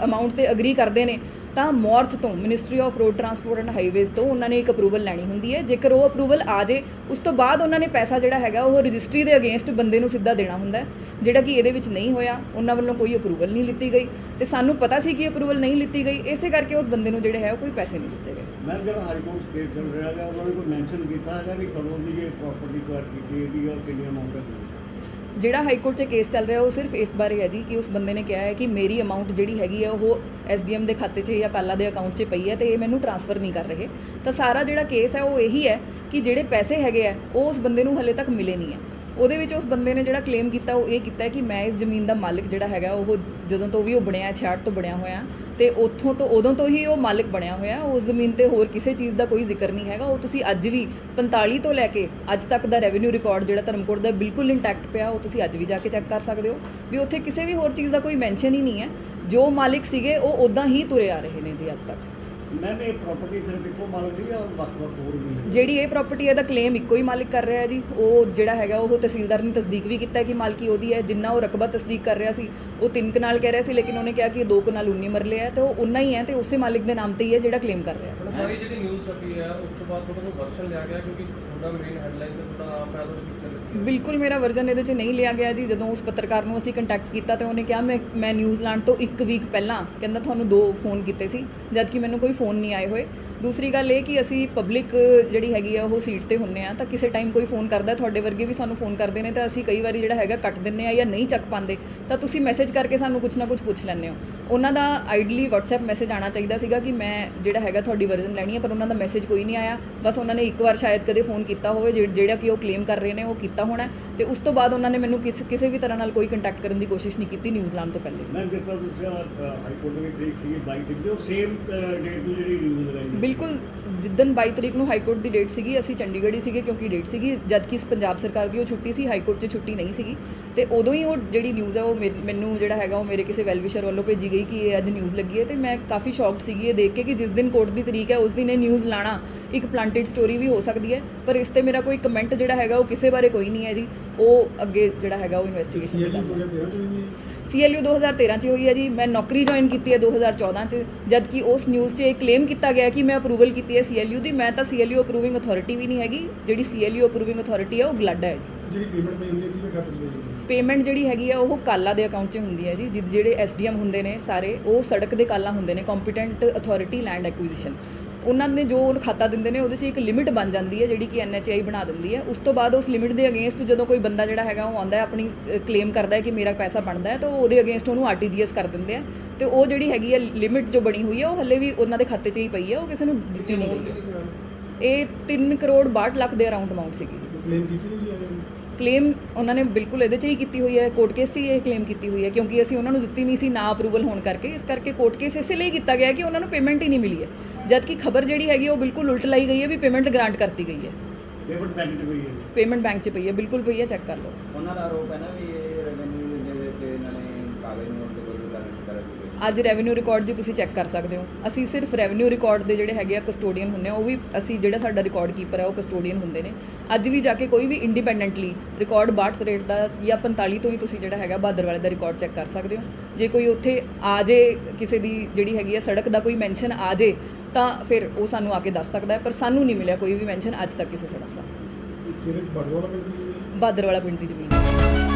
ਅਮਾਉਂਟ ਤੇ ਅਗਰੀ ਕਰਦੇ ਨੇ ਤਾਂ ਮੋਰਚ ਤੋਂ ministry of road transport and highways ਤੋਂ ਉਹਨਾਂ ਨੇ ਇੱਕ ਅਪਰੂਵਲ ਲੈਣੀ ਹੁੰਦੀ ਹੈ। ਜੇਕਰ ਉਹ ਅਪਰੂਵਲ ਆ ਜੇ ਉਸ ਤੋਂ ਬਾਅਦ ਉਹਨਾਂ ਨੇ ਪੈਸਾ ਜਿਹੜਾ ਹੈਗਾ, ਉਹ ਰਜਿਸਟਰੀ ਦੇ ਅਗੇਂਸਟ ਬੰਦੇ ਨੂੰ ਸਿੱਧਾ ਦੇਣਾ ਹੁੰਦਾ ਜਿਹੜਾ ਕਿ ਇਹਦੇ ਵਿੱਚ ਨਹੀਂ ਹੋਇਆ। ਉਹਨਾਂ ਵੱਲੋਂ ਕੋਈ ਅਪਰੂਵਲ ਨਹੀਂ ਲਿੱਤੀ ਗਈ ਤੇ ਸਾਨੂੰ ਪਤਾ ਸੀ ਕਿ ਅਪਰੂਵਲ ਨਹੀਂ ਲਿੱਤੀ ਗਈ, ਇਸੇ ਕਰਕੇ ਉਸ ਬੰਦੇ ਨੂੰ ਜਿਹੜੇ ਹੈ, ਉਹ ਕੋਈ ਪੈਸੇ ਨਹੀਂ ਦਿੱਤੇ ਗਏ। ਮੈਂ ਜਿਹੜਾ ਹਾਈ ਕੋਰਟ ਕੇਸ ਚੱਲ ਰਿਹਾ ਹੈਗਾ, ਉਹਨਾਂ ਨੇ ਕੋਈ ਮੈਂਸ਼ਨ ਕੀਤਾ ਹੈਗਾ ਵੀ ਕਦੋਂ ਦੀ ਇਹ ਪ੍ਰਾਪਰਟੀ ਕੁਆਰ ਕੀਤੀ ਇਹਦੀ ਔਰ ਕਿੰਨੀ ਅਮਾਉਂਟ ਜਿਹੜਾ ਹਾਈ ਕੋਰਟ 'ਚ ਕੇਸ ਚੱਲ ਰਿਹਾ, ਉਹ ਸਿਰਫ ਇਸ ਬਾਰੇ ਹੈ ਜੀ ਕਿ ਉਸ ਬੰਦੇ ਨੇ ਕਿਹਾ ਹੈ ਕਿ ਮੇਰੀ ਅਮਾਉਂਟ ਜਿਹੜੀ ਹੈਗੀ ਹੈ ਉਹ ਐਸਡੀਐਮ ਦੇ ਖਾਤੇ 'ਚ ਜਾਂ ਕਾਲਾ ਦੇ ਅਕਾਊਂਟ 'ਚ ਪਈ ਹੈ ਤੇ ਇਹ ਮੈਨੂੰ ਟ੍ਰਾਂਸਫਰ ਨਹੀਂ ਕਰ ਰਹੇ। ਤਾਂ ਸਾਰਾ ਜਿਹੜਾ ਕੇਸ ਹੈ, ਉਹ ਇਹੀ ਹੈ ਕਿ ਜਿਹੜੇ ਪੈਸੇ ਹੈਗੇ ਆ, ਉਹ ਉਸ ਬੰਦੇ ਨੂੰ ਹਲੇ ਤੱਕ ਮਿਲੇ ਨਹੀਂ ਹੈ। ਉਹਦੇ ਵਿੱਚ ਉਸ ਬੰਦੇ ਨੇ ਜਿਹੜਾ ਕਲੇਮ ਕੀਤਾ, ਉਹ ਇਹ ਕੀਤਾ ਕਿ ਮੈਂ ਇਸ ਜ਼ਮੀਨ ਦਾ ਮਾਲਕ ਜਿਹੜਾ ਹੈਗਾ, ਉਹ ਜਦੋਂ ਤੋਂ ਵੀ ਉਹ ਬਣਿਆ 66 ਤੋਂ ਬਣਿਆ ਹੋਇਆ, ਤੇ ਉੱਥੋਂ ਤੋਂ, ਉਦੋਂ ਤੋਂ ਹੀ ਉਹ ਮਾਲਕ ਬਣਿਆ ਹੋਇਆ, ਉਸ ਜ਼ਮੀਨ ਤੇ ਹੋਰ ਕਿਸੇ ਚੀਜ਼ ਦਾ ਕੋਈ ਜ਼ਿਕਰ ਨਹੀਂ ਹੈਗਾ। ਉਹ ਤੁਸੀਂ ਅੱਜ ਵੀ 45 ਤੋਂ ਲੈ ਕੇ ਅੱਜ ਤੱਕ ਦਾ ਰੈਵਨਿਊ ਰਿਕਾਰਡ ਜਿਹੜਾ ਧਰਮਕੋਟ ਦਾ ਬਿਲਕੁਲ ਇੰਟੈਕਟ ਪਿਆ, ਉਹ ਤੁਸੀਂ ਅੱਜ ਵੀ ਜਾ ਕੇ ਚੈੱਕ ਕਰ ਸਕਦੇ ਹੋ। ਵੀ ਉੱਥੇ ਕਿਸੇ ਵੀ ਹੋਰ ਚੀਜ਼ ਦਾ ਕੋਈ ਮੈਂਸ਼ਨ ਹੀ ਨਹੀਂ ਹੈ। ਜੋ ਮਾਲਿਕ ਸੀਗੇ, ਉਹ ਉਦਾਂ ਹੀ ਤੁਰੇ ਆ ਰਹੇ ਨੇ ਜੀ ਅੱਜ ਤੱਕ। ਮੈਮ ਇਹ ਪ੍ਰਾਪਰਟੀ ਸਿਰਫ ਇੱਕੋ ਮਾਲਕ ਦੀ ਜਾਂ ਵੱਖ-ਵੱਖ ਹੋਰ ਵੀ ਹੈ ਜਿਹੜੀ ਇਹ ਪ੍ਰਾਪਰਟੀ ਹੈ ਦਾ ਕਲੇਮ ਇੱਕੋ ਹੀ ਮਾਲਿਕ ਕਰ ਰਿਹਾ ਹੈ ਜੀ। ਉਹ ਜਿਹੜਾ ਹੈਗਾ, ਉਹ ਤਹਿਸੀਲਦਾਰ ਨੇ ਤਸਦੀਕ ਵੀ ਕੀਤਾ ਹੈ ਕਿ ਮਾਲਕੀ ਉਹਦੀ ਹੈ, ਜਿੰਨਾ ਉਹ ਰਕਬਾ ਤਸਦੀਕ ਕਰ ਰਿਹਾ ਸੀ, ਉਹ ਤਿੰਨ ਕਨਾਲ ਕਹਿ ਰਿਹਾ ਸੀ, ਲੇਕਿਨ ਉਹਨੇ ਕਿਹਾ ਕਿ ਇਹ ਦੋ ਕਨਾਲ 19 ਮਰਲੇ ਹੈ, ਤੇ ਉਹ ਉਨਾ ਹੀ ਹੈ, ਤੇ ਉਸੇ ਮਾਲਿਕ ਦੇ ਨਾਮ ਤੇ ਹੀ ਹੈ ਜਿਹੜਾ ਕਲੇਮ ਕਰ ਰਿਹਾ ਹੈ। ਸਾਰੀ ਜਿਹੜੀ ਨਿਊਜ਼ ਛਪੀ ਹੈ ਉਸ ਤੋਂ ਬਾਅਦ ਤੁਹਾਡਾ ਕੋਈ ਵਰਸ਼ਨ ਲਿਆ ਗਿਆ ਕਿਉਂਕਿ ਤੁਹਾਡਾ ਮੇਨ ਹੈਡਲਾਈਨ ਤੇ ਤੁਹਾਡਾ ਨਾਮ ਹੈ ਉਹਦੇ ਪਿਕਚਰ ਬਿਲਕੁਲ ਮੇਰਾ ਵਰਜਨ ਇਹਦੇ 'ਚ ਨਹੀਂ ਲਿਆ ਗਿਆ ਜੀ। ਜਦੋਂ ਉਸ ਪੱਤਰਕਾਰ ਨੂੰ ਅਸੀਂ ਕੰਟੈਕਟ ਕੀਤਾ ਤੇ ਉਹਨੇ ਕਿਹਾ, ਮੈਂ ਮੈਂ ਨਿਊਜ਼ੀਲੈਂਡ ਤੋਂ ਇੱਕ ਵੀਕ ਪਹਿਲਾਂ, ਕਹਿੰਦਾ, ਤੁਹਾਨੂੰ ਦੋ ਫੋਨ ਕੀਤੇ ਸੀ, ਜਦਕਿ ਮੈਨੂੰ ਕੋਈ ਫੋਨ ਨਹੀਂ ਆਏ ਹੋਏ। ਦੂਸਰੀ ਗੱਲ ਇਹ ਕਿ ਅਸੀਂ ਪਬਲਿਕ ਜਿਹੜੀ ਹੈਗੀ ਆ, ਉਹ ਸੀਟ ਤੇ ਹੁੰਨੇ ਆ, ਤਾਂ ਕਿਸੇ ਟਾਈਮ ਕੋਈ ਫੋਨ ਕਰਦਾ, ਤੁਹਾਡੇ ਵਰਗੇ ਵੀ ਸਾਨੂੰ ਫੋਨ ਕਰਦੇ ਨੇ, ਤਾਂ ਅਸੀਂ ਕਈ ਵਾਰੀ ਜਿਹੜਾ ਹੈਗਾ ਕੱਟ ਦਿੰਨੇ ਆ ਜਾਂ ਨਹੀਂ ਚੱਕ ਪਾਉਂਦੇ, ਤਾਂ ਤੁਸੀਂ ਮੈਸੇਜ ਕਰਕੇ ਸਾਨੂੰ ਕੁਝ ਨਾ ਕੁਝ ਪੁੱਛ ਲੈਂਦੇ ਹੋ। ਉਹਨਾਂ ਦਾ ਆਈਡਲੀ WhatsApp ਮੈਸੇਜ ਆਣਾ ਚਾਹੀਦਾ ਸੀਗਾ ਕਿ ਮੈਂ ਜਿਹੜਾ ਹੈਗਾ ਤੁਹਾਡੀ ਵਰਜ਼ਨ ਲੈਣੀ ਹੈ ਪਰ ਉਹਨਾਂ ਦਾ ਮੈਸੇਜ ਕੋਈ ਨਹੀਂ ਆਇਆ। ਬਸ ਉਹਨਾਂ ਨੇ ਇੱਕ ਵਾਰ ਸ਼ਾਇਦ ਕਦੇ ਫੋਨ ਕੀਤਾ ਹੋਵੇ ਜਿਹੜਾ ਕਿ ਉਹ ਕਲੇਮ ਕਰ ਰਹੇ ਨੇ, ਉਹ ਕੀਤਾ ਹੋਣਾ। ਤੇ ਉਸ ਤੋਂ ਬਾਅਦ ਉਹਨਾਂ ਨੇ ਮੈਨੂੰ ਕਿਸ ਕਿਸੇ ਵੀ ਤਰ੍ਹਾਂ ਨਾਲ ਕੋਈ ਕੰਟੈਕਟ ਕਰਨ ਦੀ ਕੋਸ਼ਿਸ਼ ਨਹੀਂ ਕੀਤੀ ਨਿਊਜ਼ੀਲੈਂਡ ਤੋਂ ਪਹਿਲੇ। ਜਿਸ ਤਰ੍ਹਾਂ ਤੁਸੀਂ ਹਾਈ ਕੋਰਟ ਦੇ ਤਰੀਕ ਸੀ 22 ਤਰੀਕ ਦੀ ਉਹ ਸੇਮ ਡੇਟ ਨੂੰ ਜਿਹੜੀ ਨਿਊਜ਼ ਲਗਾਈ ਹੈ। ਬਿਲਕੁਲ ਜਿੱਦਨ 22 ਤਰੀਕ ਨੂੰ ਹਾਈ ਕੋਰਟ ਦੀ ਡੇਟ ਸੀਗੀ ਅਸੀਂ ਚੰਡੀਗੜ੍ਹ ਹੀ ਸੀਗੇ ਕਿਉਂਕਿ ਡੇਟ ਸੀਗੀ ਜਦ ਕਿ ਪੰਜਾਬ ਸਰਕਾਰ ਦੀ ਉਹ ਛੁੱਟੀ ਸੀ ਹਾਈ ਕੋਰਟ 'ਚ ਛੁੱਟੀ ਨਹੀਂ ਸੀਗੀ। ਤੇ ਉਦੋਂ ਹੀ ਉਹ ਜਿਹੜੀ ਨਿਊਜ਼ ਹੈ ਉਹ ਮੇ- ਮੈਨੂੰ ਜਿਹੜਾ ਹੈਗਾ ਉਹ ਮੇਰੇ ਕਿਸੇ ਵੈਲਵਿਸ਼ਰ ਵੱਲੋਂ ਭੇਜੀ ਗਈ ਕਿ ਇਹ ਅੱਜ ਨਿਊਜ਼ ਲੱਗੀ ਹੈ। ਤੇ ਮੈਂ ਕਾਫੀ ਸ਼ੌਕਡ ਸੀਗੀ ਇਹ ਦੇਖ ਕੇ ਕਿ ਜਿਸ ਦਿਨ ਕੋਰਟ ਦੀ ਤਰੀਕ ਹੈ ਉਸ ਦਿਨ ਇਹ ਨਿਊਜ਼ ਲਾਣਾ ਇੱਕ ਪਲਾਂਟਡ ਸਟੋਰੀ ਵੀ ਹੋ ਸਕਦੀ ਹੈ। ਪਰ ਇਸ ਤੇ ਮੇਰਾ ਕੋਈ ਕਮੈਂਟ ਜਿਹੜਾ ਹੈਗਾ ਉਹ ਕਿਸੇ ਬਾਰੇ ਕੋਈ ਨਹੀਂ ਹੈ ਜੀ। ਉਹ ਅੱਗੇ ਜਿਹੜਾ ਹੈਗਾ ਉਹ ਇਨਵੈਸਟੀਗੇਸ਼ਨ ਸੀਐਲਡੀ ਕਰਦਾ 2013 ਚ ਹੋਈ ਹੈ ਸੀਐਲਯੂ 2013 ਚ ਹੋਈ ਹੈ ਜੀ। ਮੈਂ ਨੌਕਰੀ ਜੁਆਇਨ ਕੀਤੀ ਹੈ 2014 ਚ ਜਦ ਕਿ ਉਸ ਨਿਊਜ਼ 'ਚ ਇਹ ਕਲੇਮ ਕੀਤਾ ਗਿਆ ਕਿ ਮੈਂ ਅਪਰੂਵਲ ਕੀਤੀ ਹੈ ਸੀਐਲਯੂ ਦੀ। ਮੈਂ ਤਾਂ ਸੀਐਲਯੂ ਅਪਰੂਵਿੰਗ ਅਥਾਰਟੀ ਵੀ ਨਹੀਂ ਹੈਗੀ। ਜਿਹੜੀ ਸੀਐਲਯੂ ਅਪਰੂਵਿੰਗ ਅਥਾਰਟੀ ਹੈ ਉਹ ਗਲੱਡ ਹੈ ਜੀ। ਜਿਹੜੀ ਪੇਮੈਂਟ ਪਈ ਹੁੰਦੀ ਹੈ ਕਿਹਦੇ ਖਾਤੇ 'ਚ ਪਈ ਹੁੰਦੀ ਹੈ? ਪੇਮੈਂਟ ਜਿਹੜੀ ਹੈਗੀ ਆ ਉਹ ਕਾਲਾ ਦੇ ਅਕਾਊਂਟ 'ਚ ਹੁੰਦੀ ਹੈ ਜੀ। ਜਿਹ- ਜਿਹੜੇ ਐਸਡੀਐਮ ਹੁੰਦੇ ਨੇ ਸਾਰੇ ਉਹ ਸੜਕ ਦੇ ਕਾਲਾ ਹੁੰਦੇ ਨੇ। ਕੰਪੀਟੈਂਟ ਅਥਾਰਟੀ ਲੈਂਡ ਐਕੁਜੀਸ਼ਨ ਉਹਨਾਂ ਨੇ ਜੋ ਉਹਨੂੰ ਖਾਤਾ ਦਿੰਦੇ ਨੇ, ਉਹਦੇ 'ਚ ਇੱਕ ਲਿਮਿਟ ਬਣ ਜਾਂਦੀ ਹੈ ਜਿਹੜੀ ਕਿ ਐਨਐਚਆਈ ਬਣਾ ਦਿੰਦੀ ਹੈ। ਉਸ ਤੋਂ ਬਾਅਦ ਉਸ ਲਿਮਿਟ ਦੇ ਅਗੇਂਸਟ ਜਦੋਂ ਕੋਈ ਬੰਦਾ ਜਿਹੜਾ ਹੈਗਾ, ਉਹ ਆਉਂਦਾ ਹੈ, ਆਪਣੀ ਕਲੇਮ ਕਰਦਾ ਹੈ ਕਿ ਮੇਰਾ ਪੈਸਾ ਬਣਦਾ ਹੈ, ਤਾਂ ਉਹ ਉਹਦੇ ਅਗੇਂਸਟ ਉਹਨੂੰ ਆਰਟੀਜੀਐਸ ਕਰ ਦਿੰਦੇ ਆ। ਤੇ ਉਹ ਜਿਹੜੀ ਹੈਗੀ ਹੈ ਲਿਮਿਟ ਜੋ ਬਣੀ ਹੋਈ ਹੈ, ਉਹ ਹੱਲੇ ਵੀ ਉਹਨਾਂ ਦੇ ਖਾਤੇ 'ਚ ਹੀ ਪਈ ਹੈ, ਉਹ ਕਿਸੇ ਨੂੰ ਦਿੱਤੀ ਨਹੀਂ amount ਗਈ। ਇਹ 3 ਕਰੋੜ 62 ਲੱਖ ਦੇ ਅਰਾਊਂਡ ਅਮਾਉਂਟ ਸੀਗੀ। ਕਲੇਮ ਕੀਤੀ ਨਹੀਂ ਜੀ ਕਲੇਮ ਉਹਨਾਂ ਨੇ ਬਿਲਕੁਲ ਇਹਦੇ 'ਚ ਹੀ ਕੀਤੀ ਹੋਈ ਹੈ ਕੋਰਟ ਕੇਸ 'ਚ ਹੀ ਇਹ ਕਲੇਮ ਕੀਤੀ ਹੋਈ ਹੈ ਕਿਉਂਕਿ ਅਸੀਂ ਉਹਨਾਂ ਨੂੰ ਦਿੱਤੀ ਨਹੀਂ ਸੀ ਨਾ ਅਪਰੂਵਲ ਹੋਣ ਕਰਕੇ। ਇਸ ਕਰਕੇ ਕੋਰਟ ਕੇਸ ਇਸੇ ਲਈ ਕੀਤਾ ਗਿਆ ਕਿ ਉਹਨਾਂ ਨੂੰ ਪੇਮੈਂਟ ਹੀ ਨਹੀਂ ਮਿਲੀ ਹੈ। ਜਦ ਕਿ ਖਬਰ ਜਿਹੜੀ ਹੈਗੀ ਉਹ ਬਿਲਕੁਲ ਉਲਟ ਲਾਈ ਗਈ ਹੈ ਵੀ ਪੇਮੈਂਟ ਗ੍ਰਾਂਟ ਕਰਤੀ ਗਈ ਹੈ। ਪੇਮੈਂਟ ਬੈਂਕ 'ਚ ਪਈ ਹੈ ਪੇਮੈਂਟ ਬੈਂਕ 'ਚ ਪਈ ਹੈ ਬਿਲਕੁਲ ਪਈ ਹੈ ਚੈੱਕ ਕਰ ਲਓ। ਉਹਨਾਂ ਦਾ ਆਰੋਪ ਹੈ ਨਾ ਵੀ ਇਹ ਰੈਵਨਿਊ ਦੇ ਵਿੱਚ ਇਹਨਾਂ ਨੇ ਕਾਗਜ਼ ਨੋਟ ਦੇ ਬਦਲੇ ਕਰਨ ਕਰਨ ਦੀ ਕੋਸ਼ਿਸ਼ ਅੱਜ ਰੈਵਨਿਊ ਰਿਕਾਰਡ ਜੀ ਤੁਸੀਂ ਚੈੱਕ ਕਰ ਸਕਦੇ ਹੋ। ਅਸੀਂ ਸਿਰਫ ਰੈਵਨਿਊ ਰਿਕਾਰਡ ਦੇ ਜਿਹੜੇ ਹੈਗੇ ਆ ਕਸਟੋਡੀਅਨ ਹੁੰਦੇ ਆ ਉਹ ਵੀ ਅਸੀਂ ਜਿਹੜਾ ਸਾਡਾ ਰਿਕਾਰਡ ਕੀਪਰ ਹੈ ਉਹ ਕਸਟੋਡੀਅਨ ਹੁੰਦੇ ਨੇ। ਅੱਜ ਵੀ ਜਾ ਕੇ ਕੋਈ ਵੀ ਇੰਡੀਪੈਂਡੈਂਟਲੀ ਰਿਕਾਰਡ 62 ਰੇਟ ਦਾ ਜਾਂ 45 ਤੋਂ ਹੀ ਤੁਸੀਂ ਜਿਹੜਾ ਹੈਗਾ ਬਹਾਦਰ ਵਾਲੇ ਦਾ ਰਿਕਾਰਡ ਚੈੱਕ ਕਰ ਸਕਦੇ ਹੋ। ਜੇ ਕੋਈ ਉੱਥੇ ਆ ਜੇ ਕਿਸੇ ਦੀ ਜਿਹੜੀ ਹੈਗੀ ਆ ਸੜਕ ਦਾ ਕੋਈ ਮੈਂਸ਼ਨ ਆ ਜੇ ਤਾਂ ਫਿਰ ਉਹ ਸਾਨੂੰ ਆ ਕੇ ਦੱਸ ਸਕਦਾ ਹੈ ਪਰ ਸਾਨੂੰ ਨਹੀਂ ਮਿਲਿਆ ਕੋਈ ਵੀ ਮੈਂਸ਼ਨ ਅੱਜ ਤੱਕ ਕਿਸੇ ਸੜਕ ਦਾ। ਬਹਾਦਰ ਵਾਲਾ ਪਿੰਡ ਦੀ ਜ਼ਮੀਨ।